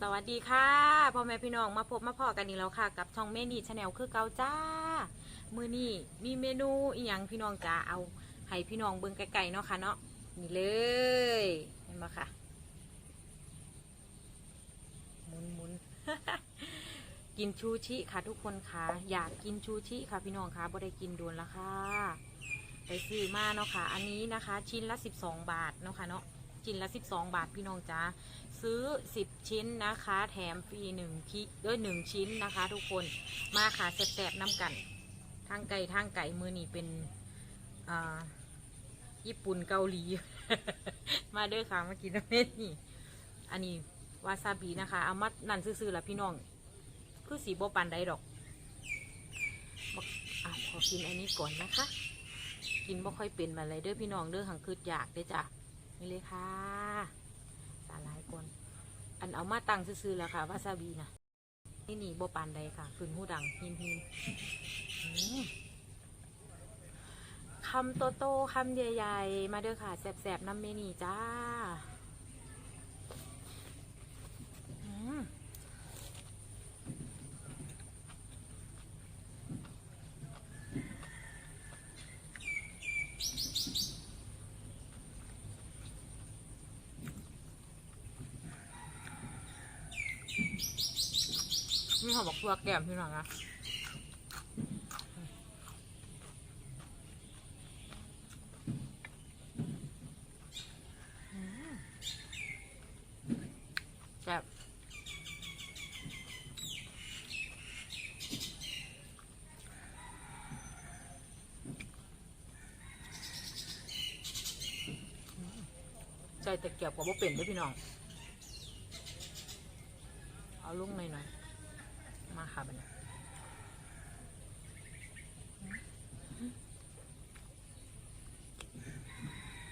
สวัสดีค่ะพ่อแม่พี่น้องมาพบมาพอกันอีกแล้วค่ะ กับช่องเมนี่ชาแนลคือเกาจ้า มือนี่มีเมนูอีหยังพี่น้องจ้าเอาให้พี่น้องเบิ่งไกลๆเนาะค่ะเนาะนี่เลยเห็นไหมค่ะหมุนหมุนกินชูชิค่ะทุกคนค่ะ อยากกินชูชิค่ะพี่น้องค่ะบ่ได้กินโดนแล้วค่ะ ไปซื้อมาเนาะค่ะ อันนี้นะคะ ชิ้นละ 12 บาทเนาะค่ะเนาะ ชิ้นละ 12 บาทพี่น้องจ้าซื้อ 10 ชิ้นนะคะ แถมฟรีหนึ่งคิด้วยหนึ่งชิ้นนะคะ ทุกคนมาค่ะแสบๆน้ำกัน ทางไก่ทางไก่มือนี่เป็นอ่าญี่ปุ่นเกาหลี มาเด้อค่ะมากินน้ำเม็ดนี่ อันนี้วาซาบินะคะ เอามานั่นซื้อๆละพี่น้อง คือสีโบปันได้ดอกอะขอกินอันนี้ก่อนนะคะ กินบ่ค่อยเป็นมาเลยเด้อพี่น้องเด้อหังคืดอยากเด้จ้ะ นี่เลยค่ะ สาหลายคนอันเอามาตั้งซื้อๆแล้วค่ะวาซาบินะนี่นี่บ่ปานใดค่ะคืนหูดังหินหินคำโตโตคำใหญ่ ๆ มาเด้อค่ะแสบๆน้ำเมนี่จ้าอืม นี่เขาบอกตัวแก้มพี่น้องนะอืมแซ่บใจตะเกียบกับว่าเป็นด้วยพี่น้อง ลุงหน่อยหน่อยๆมาค่ะบัน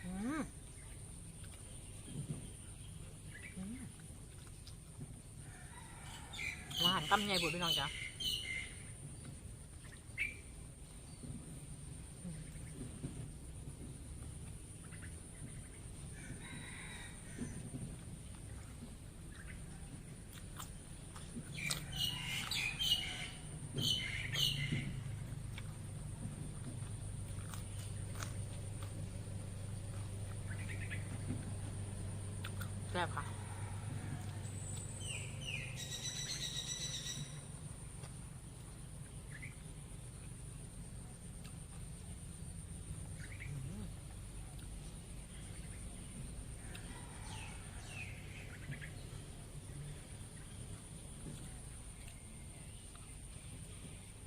อืมาหันกำไงบุดพี่น้องจ้ะ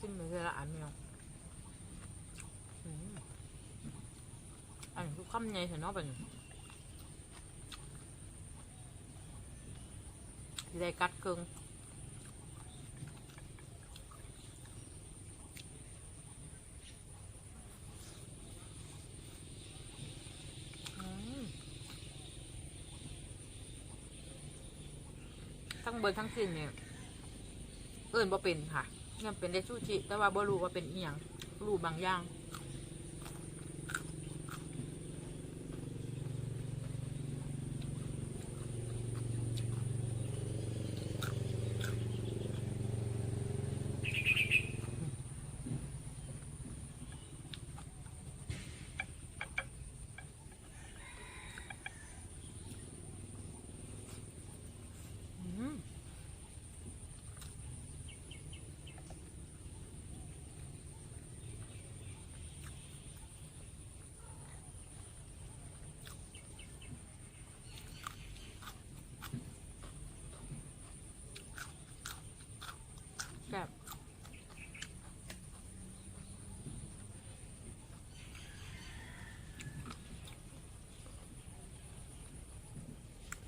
ซิมเลยละอันเดียวอืมอันนี้คือคำใหญ่เถอะเนาะเป็นสิได้กัดเกิงอืมทั้งเบิร์ทั้งสิ้นเนี่ย เอิ่นบ่เป็นค่ะ ยังเป็นไดซูชิแต่ว่าบ่รู้ว่าเป็นอีหยังรู้บางอย่าง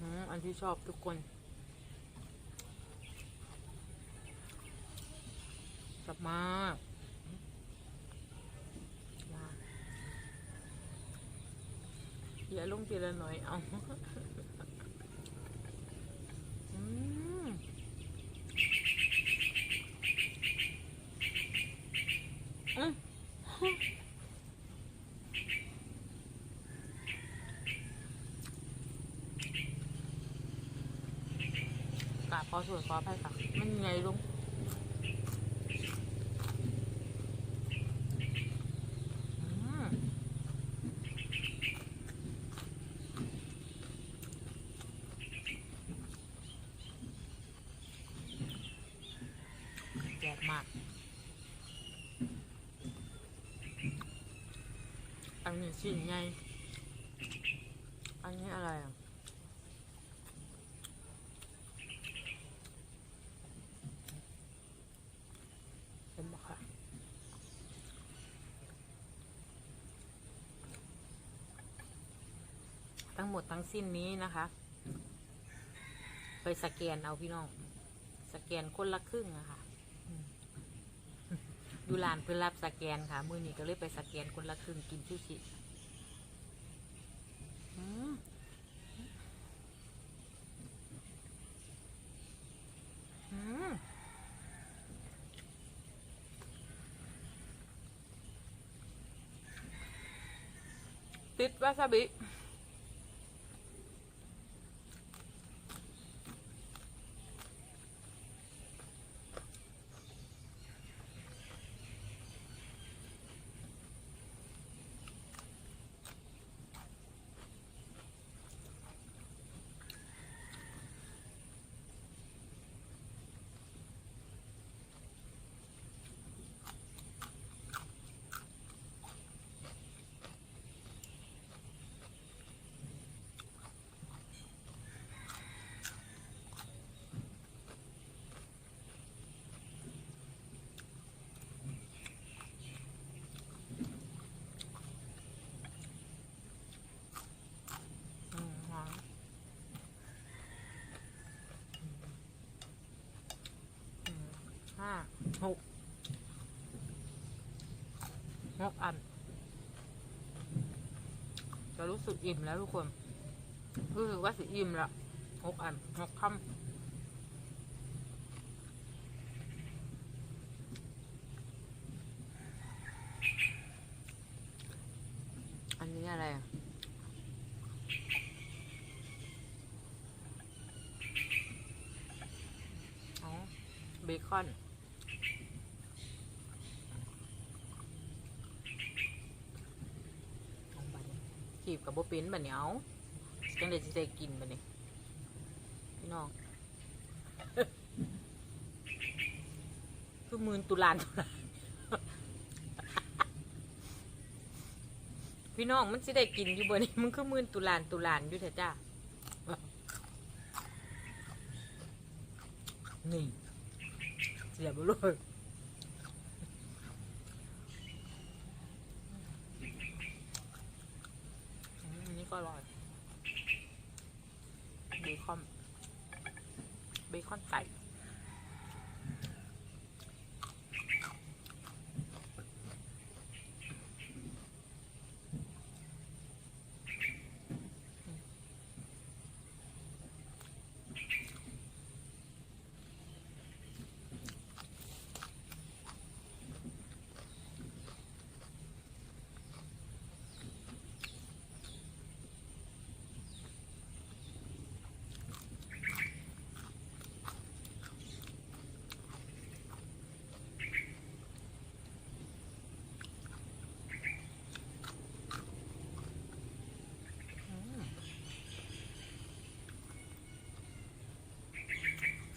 อืม ที่ชอบทุกคน กลับมาอย่าลงทีละหน่อยเอา อืมอืม กราบขอสวยขออภัยค่ะ มันไงลุงอืมแย่มาก อันนี้ชิ้นไงอันนี้อะไรอะ เห็นไหมคะ ทั้งหมดทั้งสิ้นนี้นะคะ ไปสแกนเอาพี่น้อง สแกนคนละครึ่งอะค่ะอืมดูร้านเพื่อรับสแกนค่ะ มือนี้ก็เลยไปสแกนคนละครึ่งกินซูชิอืมอืมติดวาซาบิ อืมหอมอืม ห้าหกหกอัน จะรู้สึกอิ่มแล้วทุกคน รู้สึกว่าสิอิ่มละหกอันหกคำอันนี้อะไรอ๋อเบคอนเอาบัดนี้ ขีบกับโบเป็นบัดนี้เอาจังเดจะได้กินบัดนี้พี่น้องคือมืนตุลานตุลานพี่น้องมันสิได้กินอยู่บ่นี่มันคือมืนตุลานตุลานอยู่เถอะจ้านี่เสียบเลยอืมอันนี้ ก็อร่อยเบคอนเบคอนไก่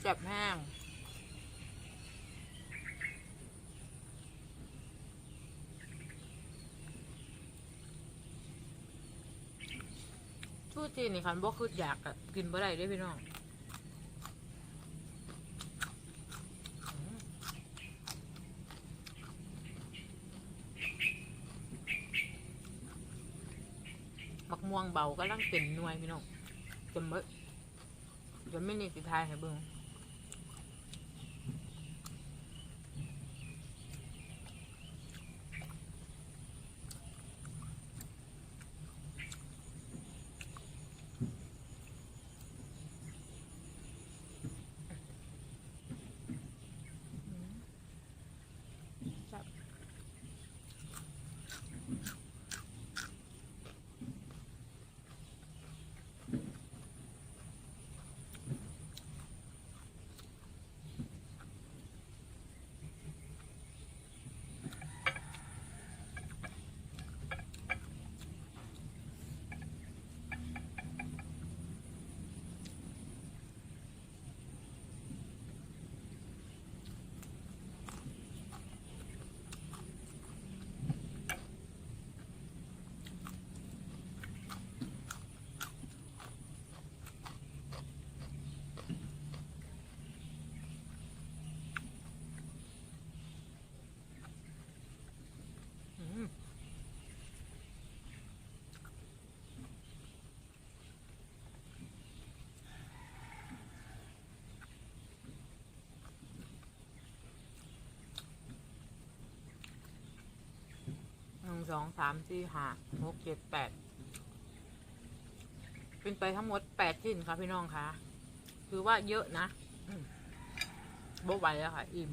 แซ่บแห้งชูจีนนี่คันบ่คืออยากอะกินบ่ได้ด้วยพี่น้องมักม่วงเบากำลังเป็นหน่วยพี่น้องจนเบิดดี๋ยวไม่นี่สิทายให้เบิ่งจับอืมหนึ่งส องสามสี่ห้าหกเจ็ดแปดเป็นไปทั้งหมดแปดชิ้นค่ะพี่น้องคะคือว่าเยอะนะบกไหวแล้วค่ะ อิ่ม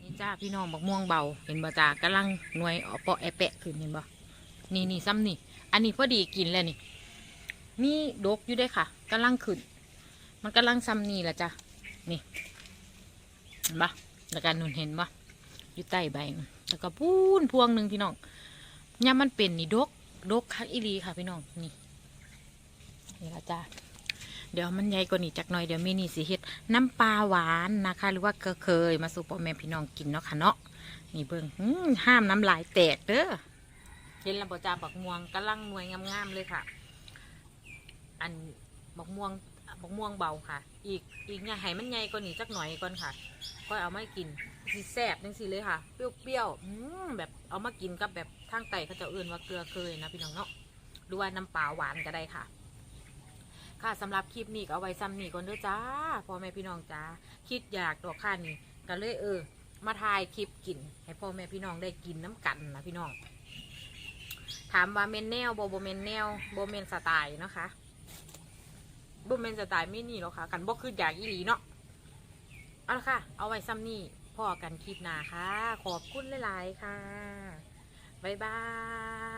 นี่จ้าพี่น้องบักม่วงเบา เห็นบ่จ้ากำลังหน่วยออเปาะแอแปะขึ้นเห็นบ่นี่นี่ซ้ำนี่ อันนี้พอดีกินแล้วนี่มีดกอยู่เด้ค่ะกำลังขึ้น มันกำลังซ้ำนี่แหละจ้ะนี่เห็นบ่แล้วกันนุ่นเห็นบ่อยู่ใต้ใบแล้วก็พูนพวงหนึ่งพี่น้อง ยามมันเป็นนี่ดกดกคักอีหลีค่ะพี่น้องนี่นี่ละจ้าเดี๋ยวมันใหญ่กว่านี้จักหน่อยเดี๋ยวเมนี่สิเฮ็ดน้ำปลาหวานนะคะ หรือว่าเคยมาสู่พ่อแม่พี่น้องกินเนาะค่ะเนาะนี่เบิ่งอื้อห้ามน้ำลายแตกเด้อเห็นล้วบ่จ้าบักม่วงกำลังหน่วยงามๆเลยค่ะ อันบักม่วง บักม่วงเบาค่ะ อีกอีกเนี่ยให้มันใหญ่กว่านี้จักหน่อยก่อนค่ะก็เอามากินสิแซ่บจังสิเลยค่ะ เปรี้ยวๆอืมแบบเอามากินกับแบบทางไตเขาจะเอื่นว่าเกลือเคยนะพี่น้องเนาะหรือว่าน้ำปลาหวานก็ได้ค่ะ ค่ะสำหรับคลิปนี้ก็เอาไว้ซ้ำนี่ก่อนเด้อจ้าพ่อแม่พี่น้องจ้าคิดอยากดอกค่านี่ก็เลยเออ มาถ่ายคลิปกิน ให้พ่อแม่พี่น้องได้กินน้ำกันนะพี่น้อง ถามว่าเมนแนวโบโบเมนแนวโบเมนสไตล์นะคะ บเมนสไตล์ไม่นี่หรอกค่ะ กันบ่คืออยากอีหลีเนาะเอาละค่ะ เอาไว้ซ้ำนี่พ่อกันคลิปหน้าค่ะ ขอบคุณหลาย ๆ ค่ะ บ๊ายบาย